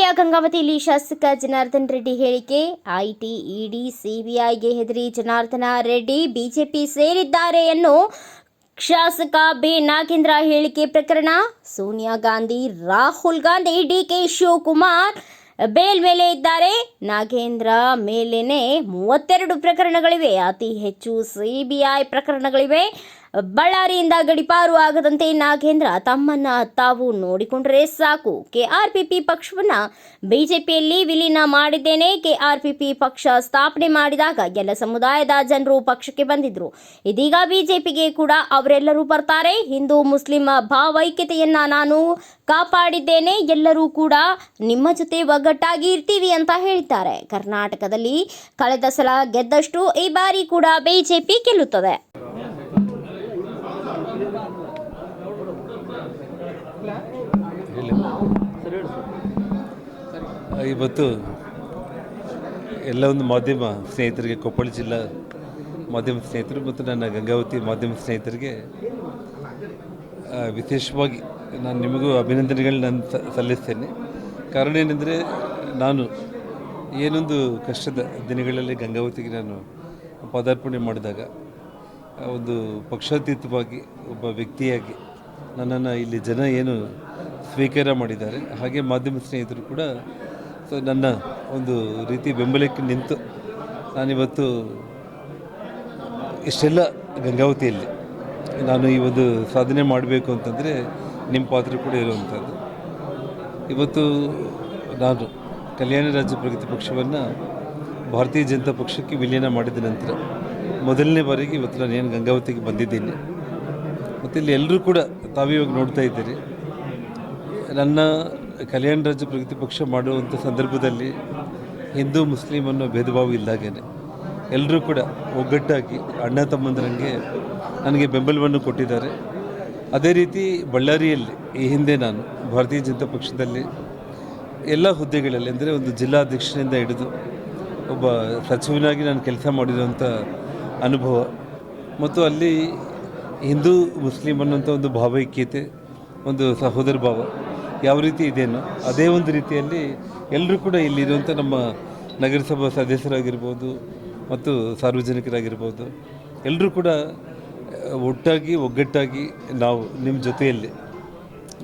ಗಂಗಾವತಿಯಲ್ಲಿ ಶಾಸಕ ಜನಾರ್ದನ್ ರೆಡ್ಡಿ ಹೇಳಿಕೆ, ಐಟಿ, ಇಡಿ, ಸಿಬಿಐಗೆ ಹೆದರಿ ಜನಾರ್ದನ ರೆಡ್ಡಿ ಬಿಜೆಪಿ ಸೇರಿದ್ದಾರೆ ಎನ್ನು ಶಾಸಕ ಬಿ. ನಾಗೇಂದ್ರ ಹೇಳಿಕೆ ಪ್ರಕರಣ, ಸೋನಿಯಾ ಗಾಂಧಿ, ರಾಹುಲ್ ಗಾಂಧಿ ಡಿಕೆ ಶಿವಕುಮಾರ್ ಬೇಲ್ ಮೇಲೆ ಇದ್ದಾರೆ. ನಾಗೇಂದ್ರ ಮೇಲೇನೆ ಮೂವತ್ತೆರಡು ಪ್ರಕರಣಗಳಿವೆ. ಅತಿ ಹೆಚ್ಚು ಸಿಬಿಐ ಪ್ರಕರಣಗಳಿವೆ. ಬಳ್ಳಾರಿಯಿಂದ ಗಡಿಪಾರು ಆಗದಂತೆ ನಾಗೇಂದ್ರ ತಮ್ಮನ್ನ ತಾವು ನೋಡಿಕೊಂಡ್ರೆ ಸಾಕು. ಕೆಆರ್ಪಿಪಿ ಪಕ್ಷವನ್ನ ಬಿಜೆಪಿಯಲ್ಲಿ ವಿಲೀನ ಮಾಡಿದ್ದೇನೆ. ಕೆಆರ್ಪಿಪಿ ಪಕ್ಷ ಸ್ಥಾಪನೆ ಮಾಡಿದಾಗ ಎಲ್ಲ ಸಮುದಾಯದ ಜನರು ಪಕ್ಷಕ್ಕೆ ಬಂದಿದ್ರು. ಇದೀಗ ಬಿಜೆಪಿಗೆ ಕೂಡ ಅವರೆಲ್ಲರೂ ಬರ್ತಾರೆ. ಹಿಂದೂ ಮುಸ್ಲಿಂ ಭಾವೈಕ್ಯತೆಯನ್ನ ನಾನು ಕಾಪಾಡಿದ್ದೇನೆ. ಎಲ್ಲರೂ ಕೂಡ ನಿಮ್ಮ ಜೊತೆ ಒಗ್ಗಟ್ಟಾಗಿ ಇರ್ತೀವಿ ಅಂತ ಹೇಳಿದ್ದಾರೆ. ಕರ್ನಾಟಕದಲ್ಲಿ ಕಳೆದ ಸಲ ಗೆದ್ದಷ್ಟು ಈ ಬಾರಿ ಕೂಡ ಬಿಜೆಪಿ ಗೆಲ್ಲುತ್ತದೆ. ಇವತ್ತು ಎಲ್ಲ ಒಂದು ಮಾಧ್ಯಮ ಸ್ನೇಹಿತರಿಗೆ, ಕೊಪ್ಪಳ ಜಿಲ್ಲಾ ಮಾಧ್ಯಮ ಸ್ನೇಹಿತರು ಮತ್ತು ನನ್ನ ಗಂಗಾವತಿ ಮಾಧ್ಯಮ ಸ್ನೇಹಿತರಿಗೆ ವಿಶೇಷವಾಗಿ ನಾನು ನಿಮಗೂ ಅಭಿನಂದನೆಗಳನ್ನ ನಾನು ಸಲ್ಲಿಸ್ತೇನೆ. ಕಾರಣ ಏನೆಂದರೆ, ನಾನು ಏನೊಂದು ಕಷ್ಟದ ದಿನಗಳಲ್ಲಿ ಗಂಗಾವತಿಗೆ ನಾನು ಪದಾರ್ಪಣೆ ಮಾಡಿದಾಗ ಒಂದು ಪಕ್ಷಾತೀತವಾಗಿ ಒಬ್ಬ ವ್ಯಕ್ತಿಯಾಗಿ ನನ್ನನ್ನು ಇಲ್ಲಿ ಜನ ಏನು ಸ್ವೀಕಾರ ಮಾಡಿದ್ದಾರೆ. ಹಾಗೆ ಮಾಧ್ಯಮ ಸ್ನೇಹಿತರು ಕೂಡ ಸೊ ನನ್ನ ಒಂದು ರೀತಿ ಬೆಂಬಲಕ್ಕೆ ನಿಂತು ನಾನಿವತ್ತು ಇಷ್ಟೆಲ್ಲ ಗಂಗಾವತಿಯಲ್ಲಿ ನಾನು ಈ ಒಂದು ಸಾಧನೆ ಮಾಡಬೇಕು ಅಂತಂದರೆ ನಿಮ್ಮ ಪಾತ್ರ ಕೂಡ ಇರುವಂಥದ್ದು. ಇವತ್ತು ನಾನು ಕಲ್ಯಾಣ ರಾಜ್ಯ ಪ್ರಗತಿ ಪಕ್ಷವನ್ನು ಭಾರತೀಯ ಜನತಾ ಪಕ್ಷಕ್ಕೆ ವಿಲೀನ ಮಾಡಿದ ನಂತರ ಮೊದಲನೇ ಬಾರಿಗೆ ಇವತ್ತು ನಾನು ಏನು ಗಂಗಾವತಿಗೆ ಬಂದಿದ್ದೀನಿ. ಮತ್ತು ಇಲ್ಲಿ ಎಲ್ಲರೂ ಕೂಡ ತಾವಿವಾಗ ನೋಡ್ತಾ ಇದ್ದೀರಿ. ನನ್ನ ಕಲ್ಯಾಣ ರಾಜ್ಯ ಪ್ರಗತಿ ಪಕ್ಷ ಮಾಡುವಂಥ ಸಂದರ್ಭದಲ್ಲಿ ಹಿಂದೂ ಮುಸ್ಲಿಂ ಅನ್ನೋ ಭೇದ ಭಾವ ಇಲ್ದಾಗೇನೆ. ಎಲ್ಲರೂ ಕೂಡ ಒಗ್ಗಟ್ಟಾಗಿ ಅಣ್ಣ ತಮ್ಮಂದರಂಗೆ ನನಗೆ ಬೆಂಬಲವನ್ನು ಕೊಟ್ಟಿದ್ದಾರೆ. ಅದೇ ರೀತಿ ಬಳ್ಳಾರಿಯಲ್ಲಿ ಈ ಹಿಂದೆ ನಾನು ಭಾರತೀಯ ಜನತಾ ಪಕ್ಷದಲ್ಲಿ ಎಲ್ಲ ಹುದ್ದೆಗಳಲ್ಲಿ, ಅಂದರೆ ಒಂದು ಜಿಲ್ಲಾಧ್ಯಕ್ಷರಿಂದ ಹಿಡಿದು ಒಬ್ಬ ಸಚಿವನಾಗಿ ನಾನು ಕೆಲಸ ಮಾಡಿರುವಂಥ ಅನುಭವ, ಮತ್ತು ಅಲ್ಲಿ ಹಿಂದೂ ಮುಸ್ಲಿಂ ಅನ್ನೋಂಥ ಒಂದು ಭಾವೈಕ್ಯತೆ, ಒಂದು ಸಹೋದರ ಭಾವ ಯಾವ ರೀತಿ ಇದೆಯೋ ಅದೇ ಒಂದು ರೀತಿಯಲ್ಲಿ ಎಲ್ಲರೂ ಕೂಡ ಇಲ್ಲಿರುವಂಥ ನಮ್ಮ ನಗರಸಭಾ ಸದಸ್ಯರಾಗಿರ್ಬೋದು ಮತ್ತು ಸಾರ್ವಜನಿಕರಾಗಿರ್ಬೋದು ಎಲ್ಲರೂ ಕೂಡ ಒಟ್ಟಾಗಿ, ಒಗ್ಗಟ್ಟಾಗಿ ನಾವು ನಿಮ್ಮ ಜೊತೆಯಲ್ಲಿ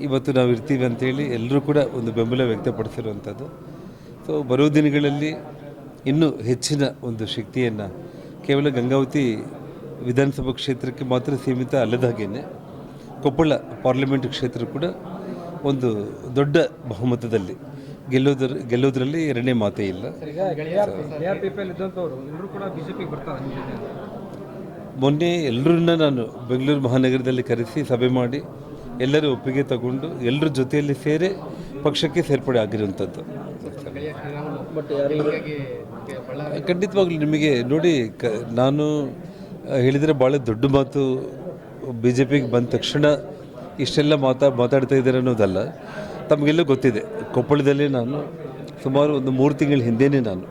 ಇವತ್ತು ನಾವು ಇರ್ತೀವಿ ಅಂತೇಳಿ ಎಲ್ಲರೂ ಕೂಡ ಒಂದು ಬೆಂಬಲ ವ್ಯಕ್ತಪಡಿಸಿರುವಂಥದ್ದು. ಸೊ ಬರೋ ದಿನಗಳಲ್ಲಿ ಇನ್ನೂ ಹೆಚ್ಚಿನ ಒಂದು ಶಕ್ತಿಯನ್ನು ಕೇವಲ ಗಂಗಾವತಿ ವಿಧಾನಸಭಾ ಕ್ಷೇತ್ರಕ್ಕೆ ಮಾತ್ರ ಸೀಮಿತ ಅಲ್ಲದ ಹಾಗೇನೆ ಕೊಪ್ಪಳ ಪಾರ್ಲಿಮೆಂಟ್ ಕ್ಷೇತ್ರ ಕೂಡ ಒಂದು ದೊಡ್ಡ ಬಹುಮತದಲ್ಲಿ ಗೆಲ್ಲೋದ್ರ ಗೆಲ್ಲೋದ್ರಲ್ಲಿ ಎರಡನೇ ಮಾತೇ ಇಲ್ಲ. ಮೊನ್ನೆ ಎಲ್ಲರನ್ನ ನಾನು ಬೆಂಗಳೂರು ಮಹಾನಗರದಲ್ಲಿ ಕರೆಸಿ ಸಭೆ ಮಾಡಿ ಎಲ್ಲರೂ ಒಪ್ಪಿಗೆ ತಗೊಂಡು ಎಲ್ಲರ ಜೊತೆಯಲ್ಲಿ ಸೇರಿ ಪಕ್ಷಕ್ಕೆ ಸೇರ್ಪಡೆ ಆಗಿರುವಂಥದ್ದು. ಖಂಡಿತವಾಗ್ಲೂ ನಿಮಗೆ ನೋಡಿ ಕ ನಾನು ಹೇಳಿದರೆ ಭಾಳ ದೊಡ್ಡ ಮಾತು ಬಿ ಜೆ ಪಿಗೆ ಬಂದ ತಕ್ಷಣ ಇಷ್ಟೆಲ್ಲ ಮಾತಾ, ಮಾತಾಡ್ತಾ ಇದ್ದಾರೆ ಅನ್ನೋದಲ್ಲ, ತಮಗೆಲ್ಲ ಗೊತ್ತಿದೆ. ಕೊಪ್ಪಳದಲ್ಲಿ ನಾನು ಸುಮಾರು ಒಂದು ಮೂರು ತಿಂಗಳ ಹಿಂದೆಯೇ ನಾನು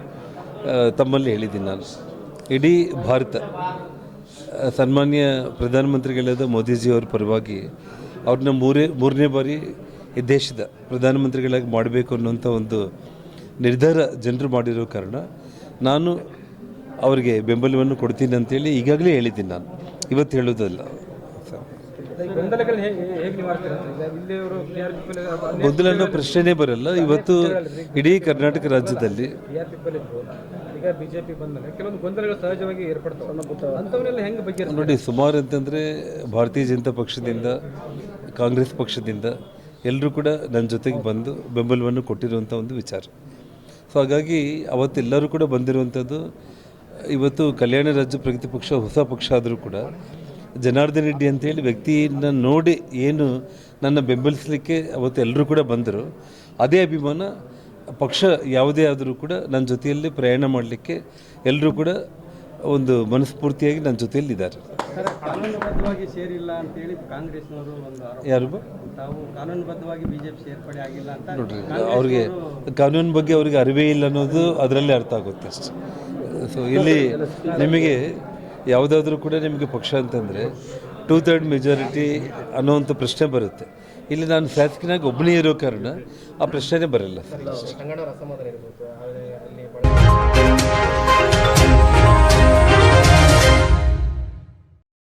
ತಮ್ಮಲ್ಲಿ ಹೇಳಿದ್ದೀನಿ ನಾನು. ಇಡೀ ಭಾರತ ಸನ್ಮಾನ್ಯ ಪ್ರಧಾನಮಂತ್ರಿಗಳಾದ ಮೋದಿಜಿಯವರ ಪರವಾಗಿ ಅವ್ರನ್ನ ಮೂರೇ, ಮೂರನೇ ಬಾರಿ ಈ ದೇಶದ ಪ್ರಧಾನಮಂತ್ರಿಗಳಾಗಿ ಮಾಡಬೇಕು ಅನ್ನೋಂಥ ಒಂದು ನಿರ್ಧಾರ ಜನರು ಮಾಡಿರೋ ಕಾರಣ ನಾನು ಅವರಿಗೆ ಬೆಂಬಲವನ್ನು ಕೊಡ್ತೀನಿ ಅಂತೇಳಿ ಈಗಾಗಲೇ ಹೇಳಿದ್ದೀನಿ ನಾನು. ಇವತ್ತು ಹೇಳೋದಲ್ಲ. ಗೊಂದಲ ಅನ್ನೋ ಪ್ರಶ್ನೆನೇ ಬರಲ್ಲ. ಇವತ್ತು ಇಡೀ ಕರ್ನಾಟಕ ರಾಜ್ಯದಲ್ಲಿ ಈಗ ಬಿಜೆಪಿ ಕೆಲವೊಂದು ಗೊಂದಲಗಳು ಸಹಜವಾಗಿ ಏರ್ಪಡ್ತಾವೆ. ಹೆಂಗೆ ಬಗ್ಗೆ ನೋಡಿ ಸುಮಾರು ಅಂತಂದರೆ ಭಾರತೀಯ ಜನತಾ ಪಕ್ಷದಿಂದ ಕಾಂಗ್ರೆಸ್ ಪಕ್ಷದಿಂದ ಎಲ್ಲರೂ ಕೂಡ ನನ್ನ ಜೊತೆಗೆ ಬಂದು ಬೆಂಬಲವನ್ನು ಕೊಟ್ಟಿರುವಂಥ ಒಂದು ವಿಚಾರ. ಸೊ ಹಾಗಾಗಿ ಅವತ್ತೆಲ್ಲರೂ ಕೂಡ ಬಂದಿರುವಂಥದ್ದು ಇವತ್ತು ಕಲ್ಯಾಣ ರಾಜ್ಯ ಪ್ರಗತಿ ಪಕ್ಷ ಹೊಸ ಪಕ್ಷ ಆದರೂ ಕೂಡ ಜನಾರ್ದನ್ ರೆಡ್ಡಿ ಅಂತೇಳಿ ವ್ಯಕ್ತಿಯನ್ನು ನೋಡಿ ಏನು ನನ್ನ ಬೆಂಬಲಿಸಲಿಕ್ಕೆ ಅವತ್ತು ಎಲ್ಲರೂ ಕೂಡ ಬಂದರು. ಅದೇ ಅಭಿಮಾನ ಪಕ್ಷ ಯಾವುದೇ ಆದರೂ ಕೂಡ ನನ್ನ ಜೊತೆಯಲ್ಲಿ ಪ್ರಯಾಣ ಮಾಡಲಿಕ್ಕೆ ಎಲ್ಲರೂ ಕೂಡ ಒಂದು ಮನಸ್ಫೂರ್ತಿಯಾಗಿ ನನ್ನ ಜೊತೆಯಲ್ಲಿ ಇದ್ದಾರೆ. ಸರ್ ಕಾನೂನುಬದ್ಧವಾಗಿ ಸೇರಿಲ್ಲ ಅಂತೇಳಿ ಕಾಂಗ್ರೆಸ್ನವರು ಒಂದು ಆರೋಪ ಯಾರು ತಾವು ಕಾನೂನುಬದ್ಧವಾಗಿ ಬಿಜೆಪಿ ಸೇರ್ಪಡೆ ಆಗಿಲ್ಲ ಅಂತ ನೋಡ್ರಿ ಅವ್ರಿಗೆ ಕಾನೂನು ಬಗ್ಗೆ ಅವ್ರಿಗೆ ಅರಿವೇ ಇಲ್ಲ ಅನ್ನೋದು ಅದರಲ್ಲೇ ಅರ್ಥ ಆಗುತ್ತೆ ಅಷ್ಟೆ. ಸೊ ಇಲ್ಲಿ ನಿಮಗೆ ಯಾವುದಾದ್ರೂ ಕೂಡ ನಿಮಗೆ ಪಕ್ಷ ಅಂತಂದರೆ ಟೂ ಥರ್ಡ್ ಮೆಜಾರಿಟಿ ಅನ್ನೋವಂಥ ಪ್ರಶ್ನೆ ಬರುತ್ತೆ. ಇಲ್ಲಿ ನಾನು ಶಾಸಕನಾಗಿ ಒಬ್ಬನೇ ಇರೋ ಕಾರಣ ಆ ಪ್ರಶ್ನೆನೇ ಬರಲ್ಲ. ಸರ್